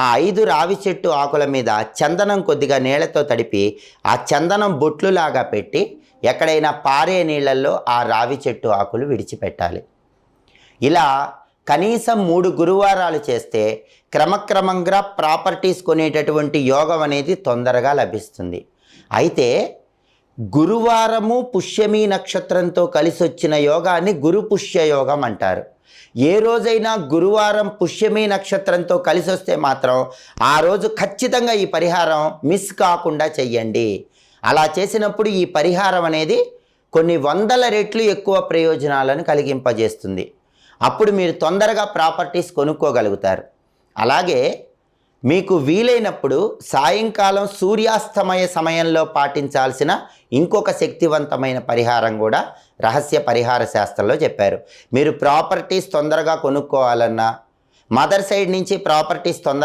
ఆ ఐదు రావి చెట్టు ఆకుల మీద చందనం కొద్దిగా నీళ్ళతో తడిపి ఆ చందనం బొట్లులాగా పెట్టి ఎక్కడైనా పారే నీళ్ళల్లో ఆ రావి చెట్టు ఆకులు విడిచిపెట్టాలి. ఇలా కనీసం మూడు గురువారాలు చేస్తే క్రమక్రమంగా ప్రాపర్టీస్ కొనేటటువంటి యోగం అనేది తొందరగా లభిస్తుంది. అయితే గురువారము పుష్యమి నక్షత్రంతో కలిసి వచ్చిన యోగాన్ని గురు పుష్య యోగం అంటారు. ఏ రోజైనా గురువారం పుష్యమి నక్షత్రంతో కలిసి వస్తే మాత్రం ఆ రోజు ఖచ్చితంగా ఈ పరిహారం మిస్ కాకుండా చెయ్యండి. అలా చేసినప్పుడు ఈ పరిహారం అనేది కొన్ని వందల రెట్లు ఎక్కువ ప్రయోజనాలను కలిగింపజేస్తుంది. అప్పుడు మీరు తొందరగా ప్రాపర్టీస్ కొనుక్కోగలుగుతారు. అలాగే మీకు వీలైనప్పుడు సాయంకాలం సూర్యాస్తమయ సమయంలో పాటించాల్సిన ఇంకొక శక్తివంతమైన పరిహారం కూడా రహస్య పరిహార శాస్త్రంలో చెప్పారు. మీరు ప్రాపర్టీస్ తొందరగా కొనుక్కోవాలన్నా మదర్ సైడ్ నుంచి ప్రాపర్టీస్ తొందరగా